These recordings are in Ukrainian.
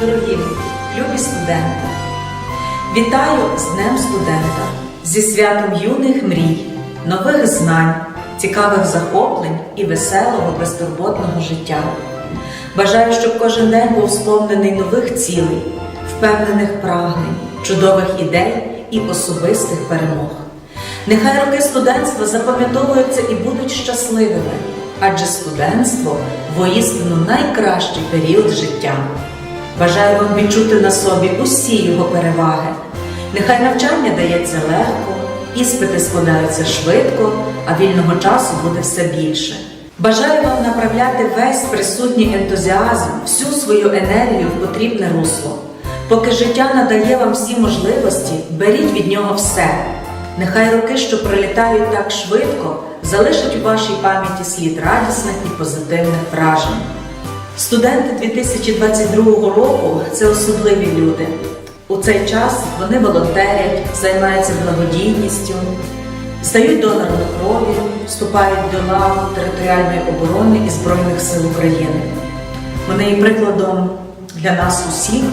Дорогі любі студенти, вітаю з Днем студента, зі святом юних мрій, нових знань, цікавих захоплень і веселого, безтурботного життя. Бажаю, щоб кожен день був сповнений нових цілей, впевнених прагнень, чудових ідей і особистих перемог. Нехай роки студентства запам'ятовуються і будуть щасливими, адже студентство воістину найкращий період життя. Бажаю вам відчути на собі усі його переваги. Нехай навчання дається легко, іспити складаються швидко, а вільного часу буде все більше. Бажаю вам направляти весь присутній ентузіазм, всю свою енергію в потрібне русло. Поки життя надає вам всі можливості, беріть від нього все. Нехай роки, що пролітають так швидко, залишать у вашій пам'яті слід радісних і позитивних вражень. Студенти 2022 року це особливі люди. У цей час вони волонтерять, займаються благодійністю, стають донорами крові, вступають до лав територіальної оборони і Збройних сил України. Вони є прикладом для нас усіх.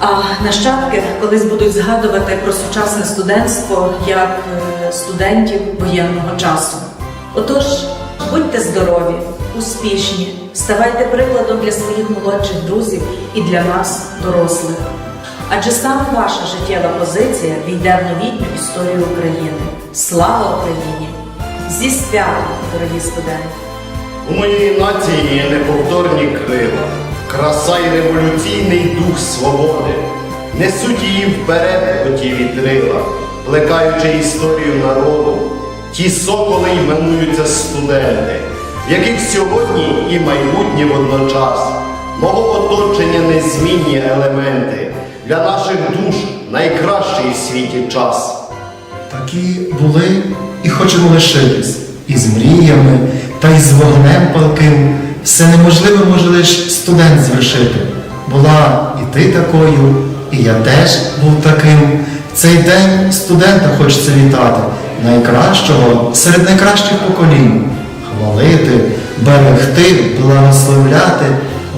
А нащадки колись будуть згадувати про сучасне студентство як е, студентів воєнного часу. Отож, будьте здорові, успішні, ставайте прикладом для своїх молодших друзів і для нас, дорослих. Адже саме ваша життєва позиція війде в новітню історію України. Слава Україні! Зі святом, дорогі студенти! У моєї нації є неповторні крила, краса й революційний дух свободи. Несуть її вперед оті вітрила, плекаючи історію народу. Ті соколи іменуються студенти, в яких сьогодні і майбутнє водночас. Мого оточення незмінні елементи, для наших душ найкращий у світі час. Такі були і хочемо лишитись, і з мріями, та й з вогнем палким. Все неможливе може лиш студент звершити. Була і ти такою, і я теж був таким. В цей день студента хочеться вітати, найкращого серед найкращих поколінь. Хвалити, берегти, благословляти,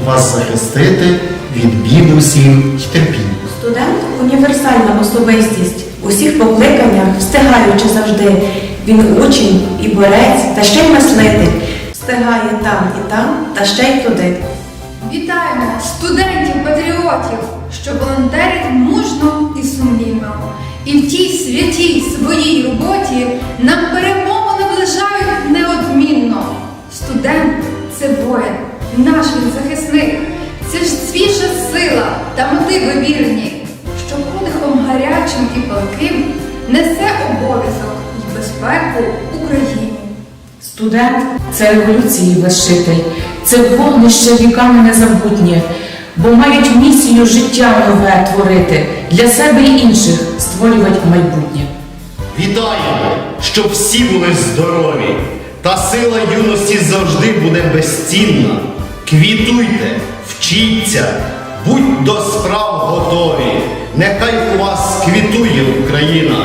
вас захистити від бід усіх й терпінь. Студент універсальна особистість. У всіх покликаннях, встигаючи завжди. Він учень і борець, та ще й мислитель. Встигає там і там, та ще й туди. Вітаємо студентів-патріотів, що волонтерять мужно і сумлінно. І в тій святій своїй роботі нам перемогу наближають неодмінно. Студент це воїн, наш він захисник. Це ж свіжа сила та мотиви вірні, що подихом гарячим і палким несе обов'язок і безпеку Україні. Студент це революції вершитель, це вогнище віками незабутнє, бо мають місію життя нове творити, для себе і інших створювати майбутнє. Вітаємо, щоб всі були здорові, та сила юності завжди буде безцінна. Квітуйте, вчіться, будь до справ готові. Нехай у вас квітує Україна.